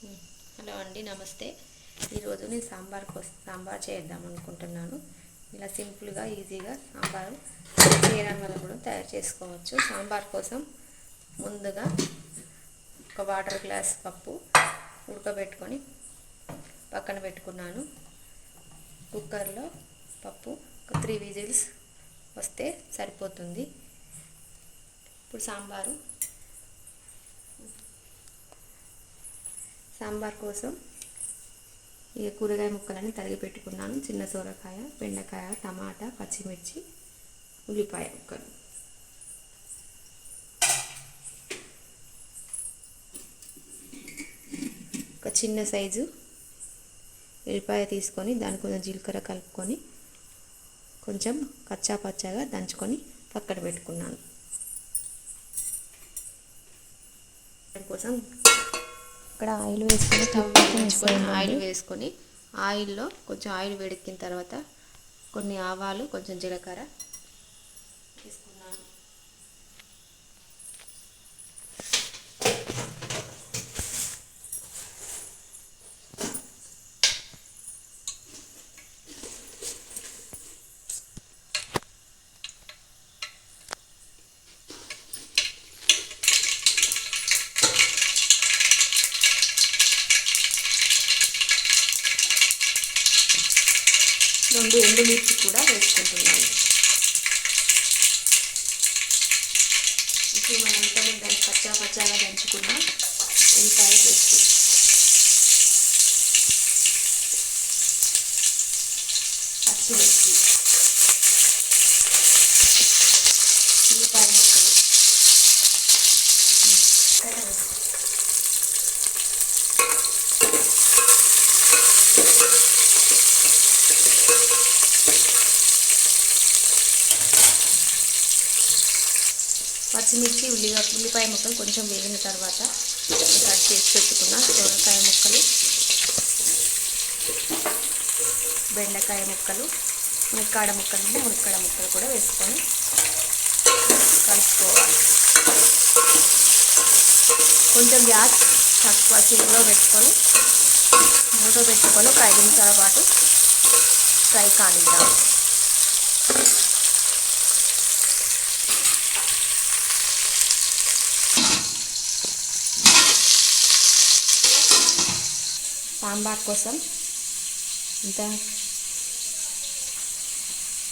Hello అండి నమస్తే. ఈరోజు నేను సాంబార్ కోసం సాంబార్ చేద్దాం అనుకుంటున్నాను. ఇలా సింపుల్గా ఈజీగా సాంబారు చేయడం వల్ల కూడా తయారు చేసుకోవచ్చు. సాంబార్ కోసం ముందుగా ఒక వాటర్ గ్లాస్ పప్పు ఉడకబెట్టుకొని పక్కన పెట్టుకున్నాను. కుక్కర్లో పప్పు ఒక త్రీ విజిల్స్ వస్తే సరిపోతుంది. ఇప్పుడు సాంబారు సాంబార్ కోసం ఈ కూరగాయ ముక్కలని తరిగి పెట్టుకున్నాను. చిన్న సొరకాయ బెండకాయ టమాటా పచ్చిమిర్చి ఉల్లిపాయ ముక్కలు. ఒక చిన్న సైజు ఉల్లిపాయ తీసుకొని దాని కొంచెం జీలకర్ర కలుపుకొని కొంచెం కచ్చా పచ్చగా దంచుకొని పక్కన పెట్టుకున్నాను. కోసం ఇక్కడ ఆయిల్ వేసుకొని స్టవ్ వెలిగించుకొని ఆయిల్ వేసుకొని ఆయిల్లో కొంచెం ఆయిల్ వేడెక్కిన తర్వాత కొన్ని ఆవాలు కొంచెం జీలకర్ర రెండు ఎండుమిర్చి కూడా వేసుకుంటున్నాను. ఇప్పుడు మనం వెంటనే దాన్ని పచ్చా పచ్చాగా దంచుకున్న ఉల్లిపాయ పేస్ట్ పచ్చిమిర్చి. ఉల్లిపాయ ముక్కలు. పచ్చిమిర్చి ఉల్లిగా ఉల్లిపాయ ముక్కలు కొంచెం వేగిన తర్వాత కట్ చేసి పెట్టుకున్న సొరకాయ ముక్కలు బెండకాయ ముక్కలు మునక్కాడ ముక్కలు ఉంటే మునక్కాడ ముక్కలు కూడా వేసుకొని కలుపుకోవాలి. కొంచెం గ్యాస్ తక్కువ సీట్లో పెట్టుకొని మూత పెట్టుకొని ఒక ఐదు నిమిషాల పాటు ఫ్రై కానిద్దాం. సాంబార్ కోసం. ఇంత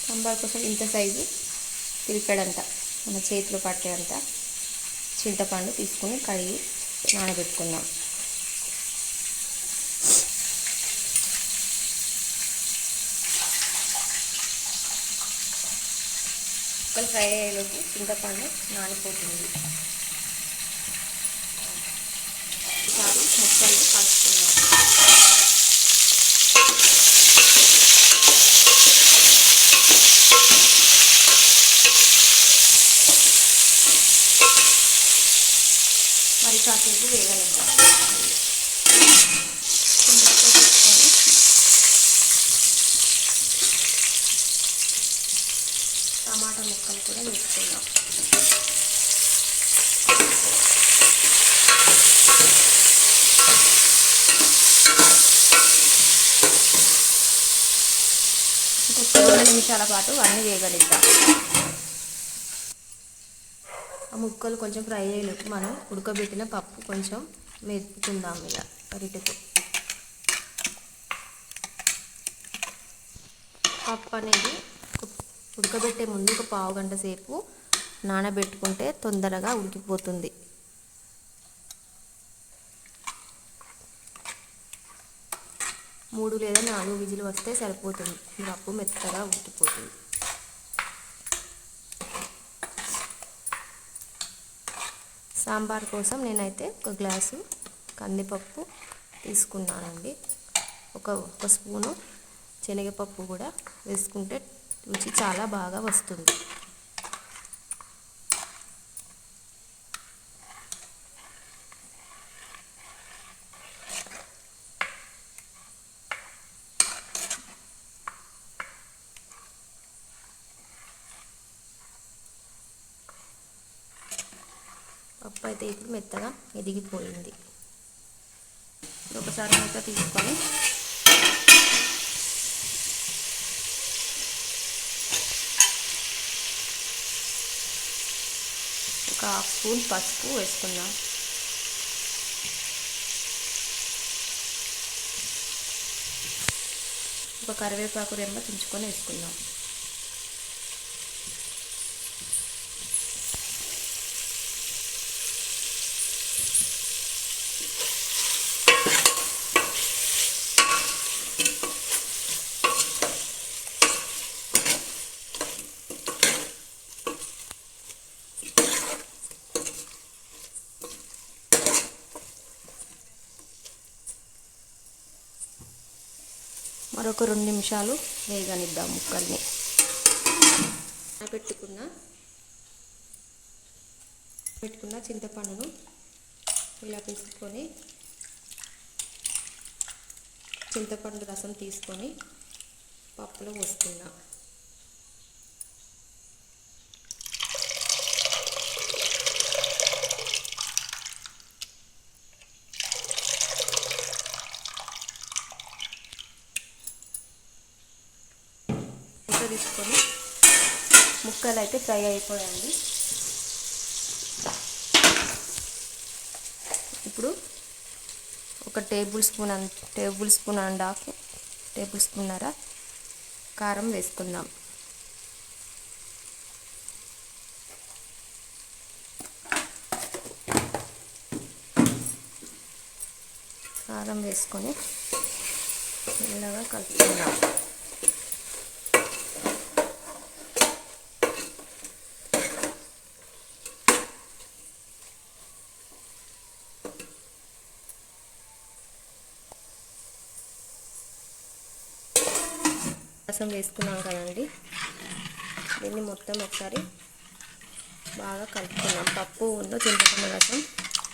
సాంబార్ కోసం ఇంత సైజు తిరిపాడంట. మన చేతిలో పట్టేంత చింతపండు తీసుకుని కడిగి నానబెట్టుకుందాం. ముక్కలు ఫ్రై అయ్యేలోపు చింతపండు నానిపోతుంది. ఒకసారి ముక్కలు కలుపుకుందాం మరి కాసేపు వేగనిద్దాం చింతపండు పెట్టుకొని టమాటా ముక్కలు కూడా వేసుకుందాం. ఇంకొక రెండు నిమిషాల పాటు అన్నీ వేగలిద్దాం ఆ ముక్కలు కొంచెం ఫ్రై అయ్యేలోపు మనం ఉడకబెట్టిన పప్పు కొంచెం మెతుకుందాం ఇలా గరిటెతో పప్పు అనేది ఉడకబెట్టే ముందు ఒక పావు గంట సేపు నానబెట్టుకుంటే తొందరగా ఉడికిపోతుంది. మూడు లేదా నాలుగు విజులు వస్తే సరిపోతుంది. పప్పు మెత్తగా ఉడికిపోతుంది. సాంబార్ కోసం నేనైతే ఒక గ్లాసు కందిపప్పు తీసుకున్నానండి. ఒక ఒక స్పూను శనగపప్పు కూడా వేసుకుంటే రుచి చాలా బాగా వస్తుంది. పప్పు అయితే ఇప్పుడు మెత్తగా ఎదిగిపోయింది. ఒకసారి మూత తీసుకొని హాఫ్ స్పూన్ పసుపు వేసుకుందాం ఒక కరివేపాకు రెమ్మ తుంచుకొని వేసుకుందాం మరొక రెండు నిమిషాలు వేగనిద్దాం ముక్కల్ని. పెట్టుకున్న పెట్టుకున్న చింతపండును ఇలా పిసుకొని చింతపండు రసం తీసుకొని పప్పులో పోసుకున్నా మూత తీసుకొని ముక్కలు అయితే ఫ్రై అయిపోయాయండి. ఇప్పుడు ఒక tablespoon tablespoon and half table స్పూన్నర కారం వేసుకుందాం. కారం వేసుకొని మెల్లగా కలుపుకుందాం. రసం వేసుకున్నాం కదండి. దీన్ని మొత్తం ఒకసారి బాగా కలుపుకుందాం. పప్పు ఉన్న చింతపండు రసం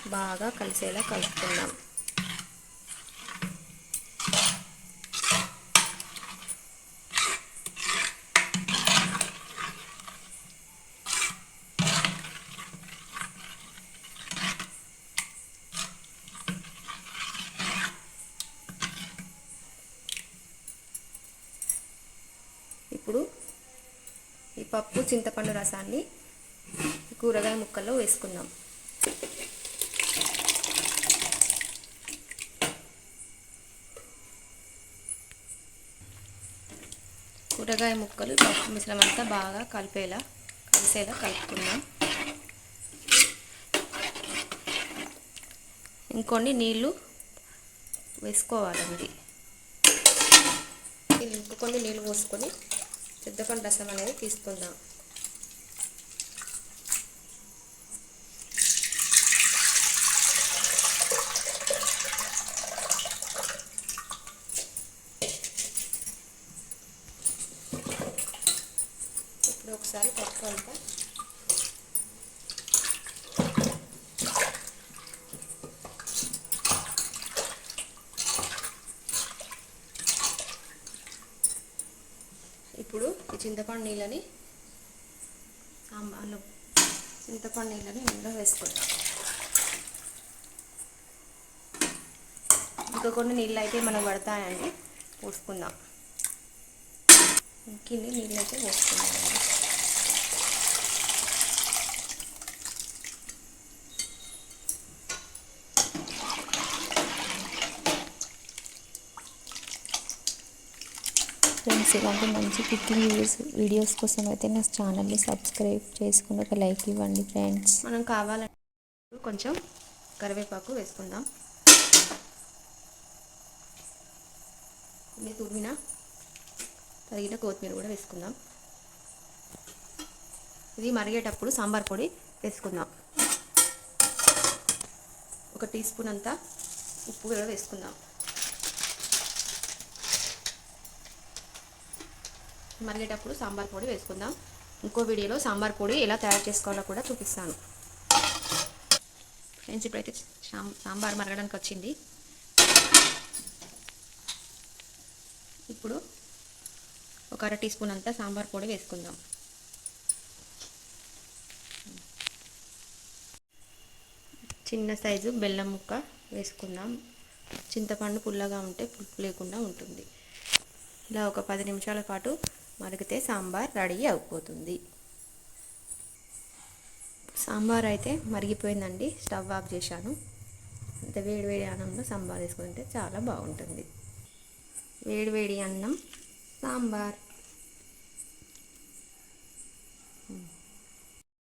బాగా కలిసేలా కలుపుకుందాం ఇప్పుడు ఈ పప్పు చింతపండు రసాన్ని కూరగాయ ముక్కల్లో వేసుకుందాం. కూరగాయ ముక్కలు పప్పు మిశ్రమం అంతా బాగా కలిపేలా కలిసేలా కలుపుకుందాం. ఇంకొన్ని నీళ్ళు వేసుకోవాలండి ఇంకొన్ని నీళ్ళు పోసుకొని చింతపండు రసం అనేది తీసుకుందాం ఇప్పుడు ఒకసారి పప్పు అంతా ఇప్పుడు ఈ చింతపండు నీళ్ళని సాంబార్లో చింతపండు నీళ్ళని ఇందులో వేసుకుంటాం. ఇంకా కొన్ని నీళ్ళు అయితే మనకు పడతాయండి పోసుకుందాం. కింది నీళ్ళు అయితే పోసుకుందామండి ఫ్రెండ్స్ ఇలాంటి మంచి కుకింగ్ వీడియోస్ వీడియోస్ కోసం అయితే నా ఛానల్ని సబ్స్క్రైబ్ చేసుకుని ఒక లైక్ ఇవ్వండి ఫ్రెండ్స్. మనం కావాలంటే కొంచెం కరివేపాకు వేసుకుందాం. కొన్ని తురిమిన తరిగిన కొత్తిమీర కూడా వేసుకుందాం. ఇది మరిగేటప్పుడు సాంబార్ పొడి వేసుకుందాం. ఒక టీ స్పూన్ అంతా ఉప్పు కూడా వేసుకుందాం. మరిగేటప్పుడు సాంబార్ పొడి వేసుకుందాం. ఇంకో వీడియోలో సాంబార్ పొడి ఎలా తయారు చేసుకోవాలో కూడా చూపిస్తాను. ఫ్రెండ్స్ ఇప్పుడైతే సాం- సాంబార్ మరగడానికి వచ్చింది. ఇప్పుడు ఒక అర టీ స్పూన్ అంతా సాంబార్ పొడి వేసుకుందాం. చిన్న సైజు బెల్లం ముక్క వేసుకుందాం. చింతపండు పుల్లగా ఉంటే పులుపు లేకుండా ఉంటుంది. ఇలా ఒక పది నిమిషాల పాటు మరిగితే సాంబార్ రెడీ అయిపోతుంది. సాంబార్ అయితే మరిగిపోయిందండి. స్టవ్ ఆఫ్ చేశాను. అంత వేడివేడి అన్నంలో సాంబార్ వేసుకుంటే చాలా బాగుంటుంది. వేడివేడి అన్నం సాంబార్.